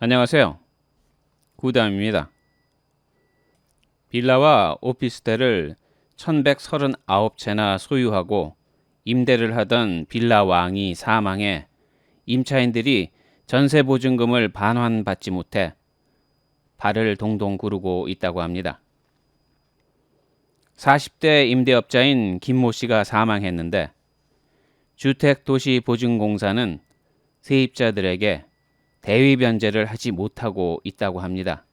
안녕하세요. 구담입니다. 빌라와 오피스텔을 1139채나 소유하고 임대를 하던 빌라 왕이 사망해 임차인들이 전세 보증금을 반환받지 못해 발을 동동 구르고 있다고 합니다. 40대 임대업자인 김모 씨가 사망했는데 주택도시보증공사는 세입자들에게 대위 변제를 하지 못하고 있다고 합니다.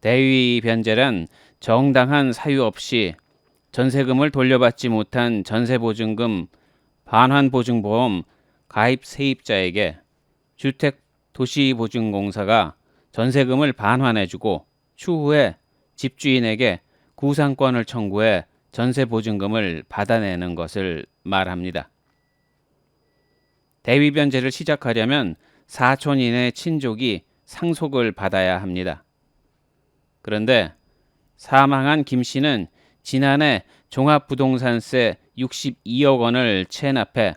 대위 변제란 정당한 사유 없이 전세금을 돌려받지 못한 전세보증금 반환보증보험 가입 세입자에게 주택도시보증공사가 전세금을 반환해주고 추후에 집주인에게 구상권을 청구해 전세보증금을 받아내는 것을 말합니다. 대위변제를 시작하려면 사촌 이내 친족이 상속을 받아야 합니다. 그런데 사망한 김 씨는 지난해 종합부동산세 62억 원을 체납해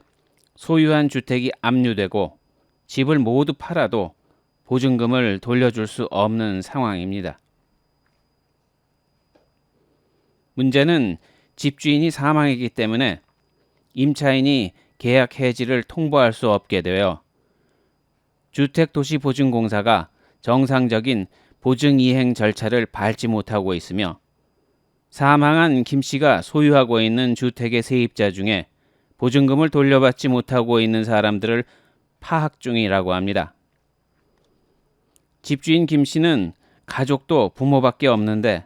소유한 주택이 압류되고 집을 모두 팔아도 보증금을 돌려줄 수 없는 상황입니다. 문제는 집주인이 사망했기 때문에 임차인이 계약 해지를 통보할 수 없게 되어 주택도시보증공사가 정상적인 보증 이행 절차를 밟지 못하고 있으며 사망한 김 씨가 소유하고 있는 주택의 세입자 중에 보증금을 돌려받지 못하고 있는 사람들을 파악 중이라고 합니다. 집주인 김 씨는 가족도 부모밖에 없는데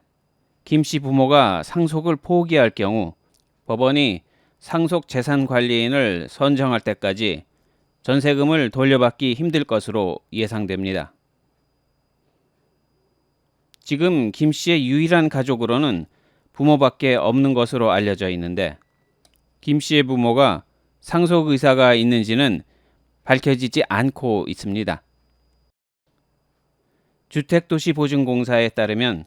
김 씨 부모가 상속을 포기할 경우 법원이 상속 재산 관리인을 선정할 때까지 전세금을 돌려받기 힘들 것으로 예상됩니다. 지금 김 씨의 유일한 가족으로는 부모밖에 없는 것으로 알려져 있는데 김 씨의 부모가 상속 의사가 있는지는 밝혀지지 않고 있습니다. 주택도시보증공사에 따르면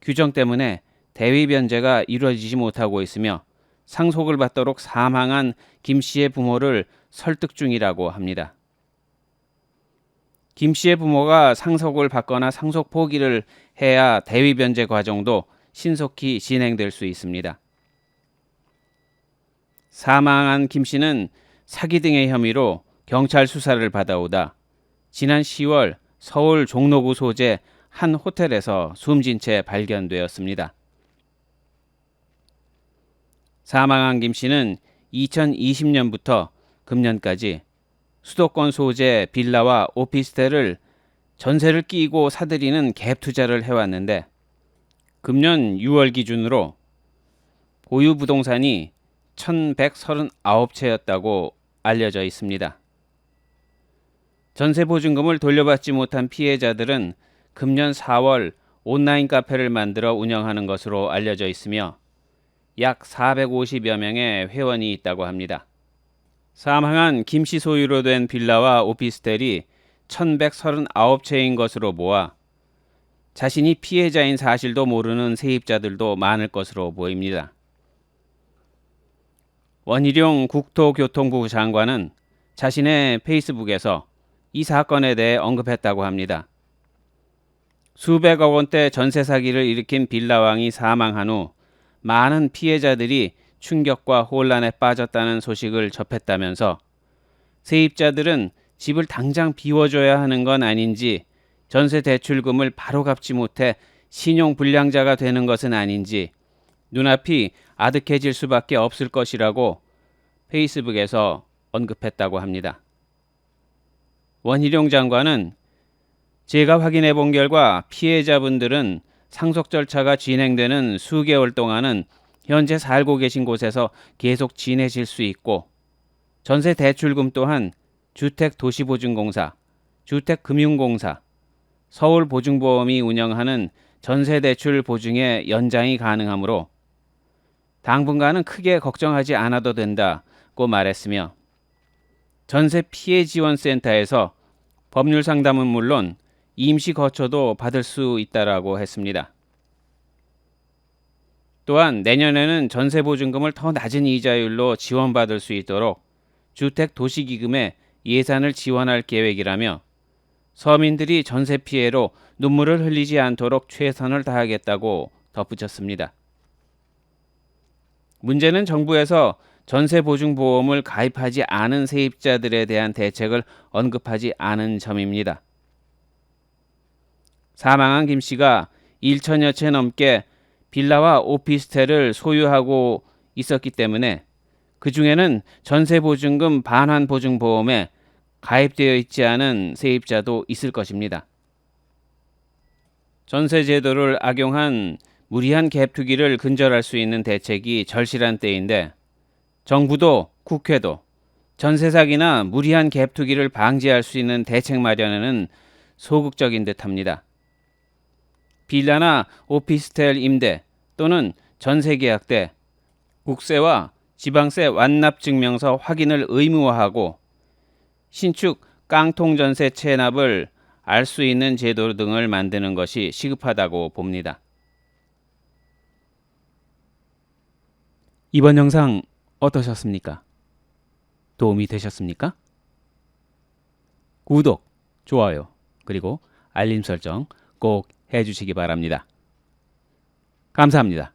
규정 때문에 대위 변제가 이루어지지 못하고 있으며 상속을 받도록 사망한 김 씨의 부모를 설득 중이라고 합니다. 김 씨의 부모가 상속을 받거나 상속 포기를 해야 대위 변제 과정도 신속히 진행될 수 있습니다. 사망한 김 씨는 사기 등의 혐의로 경찰 수사를 받아오다 지난 10월 서울 종로구 소재 한 호텔에서 숨진 채 발견되었습니다. 사망한 김 씨는 2020년부터 금년까지 수도권 소재 빌라와 오피스텔을 전세를 끼고 사들이는 갭 투자를 해왔는데 금년 6월 기준으로 보유 부동산이 1139채였다고 알려져 있습니다. 전세 보증금을 돌려받지 못한 피해자들은 금년 4월 온라인 카페를 만들어 운영하는 것으로 알려져 있으며 약 450여 명의 회원이 있다고 합니다. 사망한 김씨 소유로 된 빌라와 오피스텔이 1139채인 것으로 모아 자신이 피해자인 사실도 모르는 세입자들도 많을 것으로 보입니다. 원희룡 국토교통부 장관은 자신의 페이스북에서 이 사건에 대해 언급했다고 합니다. 수백억 원대 전세 사기를 일으킨 빌라왕이 사망한 후 많은 피해자들이 충격과 혼란에 빠졌다는 소식을 접했다면서 세입자들은 집을 당장 비워줘야 하는 건 아닌지 전세 대출금을 바로 갚지 못해 신용 불량자가 되는 것은 아닌지 눈앞이 아득해질 수밖에 없을 것이라고 페이스북에서 언급했다고 합니다. 원희룡 장관은 제가 확인해 본 결과 피해자분들은 상속 절차가 진행되는 수개월 동안은 현재 살고 계신 곳에서 계속 지내실 수 있고 전세 대출금 또한 주택도시보증공사, 주택금융공사, 서울보증보험이 운영하는 전세대출 보증의 연장이 가능하므로 당분간은 크게 걱정하지 않아도 된다고 말했으며 전세 피해 지원센터에서 법률 상담은 물론 임시 거처도 받을 수 있다라고 했습니다. 또한 내년에는 전세 보증금을 더 낮은 이자율로 지원받을 수 있도록 주택 도시 기금에 예산을 지원할 계획이라며 서민들이 전세 피해로 눈물을 흘리지 않도록 최선을 다하겠다고 덧붙였습니다. 문제는 정부에서 전세보증보험을 가입하지 않은 세입자들에 대한 대책을 언급하지 않은 점입니다. 사망한 김 씨가 1천여 채 넘게 빌라와 오피스텔을 소유하고 있었기 때문에 그 중에는 전세 보증금 반환 보증 보험에 가입되어 있지 않은 세입자도 있을 것입니다. 전세 제도를 악용한 무리한 갭 투기를 근절할 수 있는 대책이 절실한 때인데 정부도 국회도 전세 사기나 무리한 갭 투기를 방지할 수 있는 대책 마련에는 소극적인 듯합니다. 빌라나 오피스텔 임대 또는 전세 계약 때 국세와 지방세 완납 증명서 확인을 의무화하고 신축 깡통 전세 체납을 알 수 있는 제도 등을 만드는 것이 시급하다고 봅니다. 이번 영상 어떠셨습니까? 도움이 되셨습니까? 구독, 좋아요, 그리고 알림 설정 꼭 해주시기 바랍니다. 감사합니다.